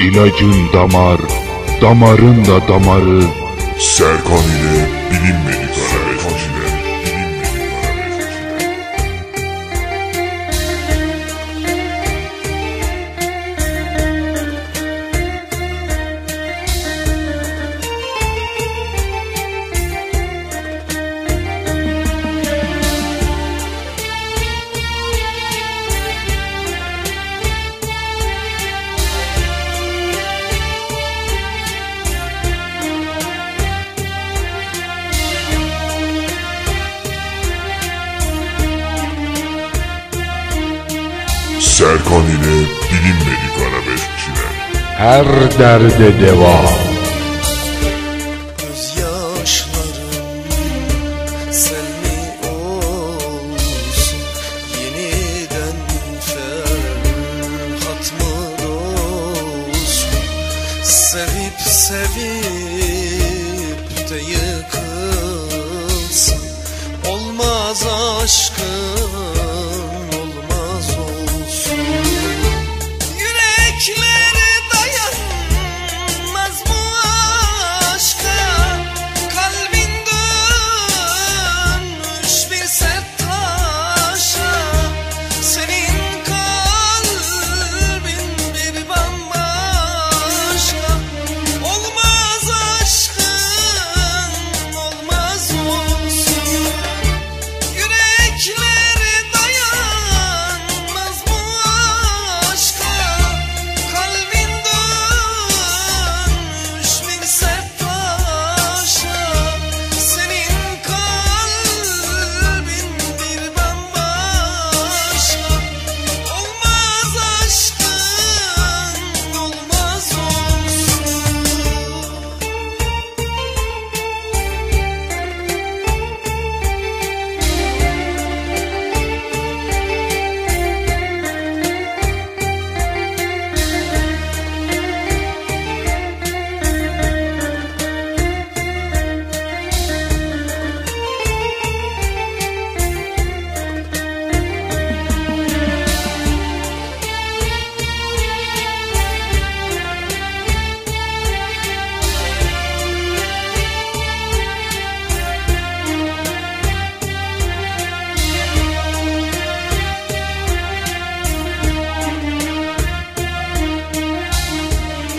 İlacın damar, damarın da damarı. Serkan ile bilinmedik arabeskiler. Serkan ile bilinmedik arabeskçiler. Her derde deva. Gözyaşlarım sen mi olsun Yeniden ferhat mı Sevip sevip de yıkılsın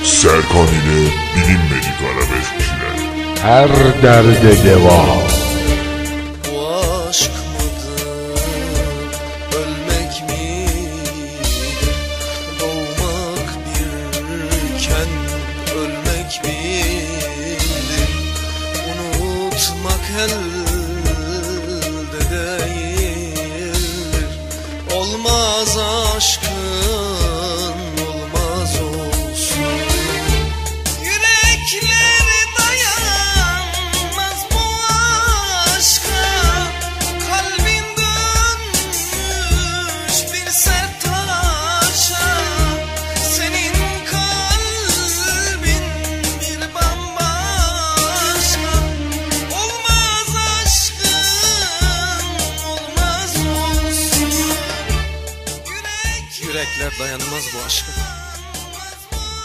Serkan ile bilinmedik arabeskçiler. Her derde deva. Bu aşk mıdır, ölmek midir? Doğmak birken ölmek birdir. Unutmak elde Yürekler dayanmaz bu aşka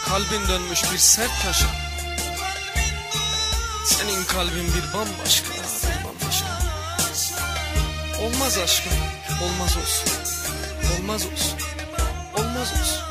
Kalbin dönmüş bir sert taşa. Senin kalbin bir bambaşka bir bambaşka. Olmaz aşkım olmaz olsun. Olmaz olsun Olmaz olsun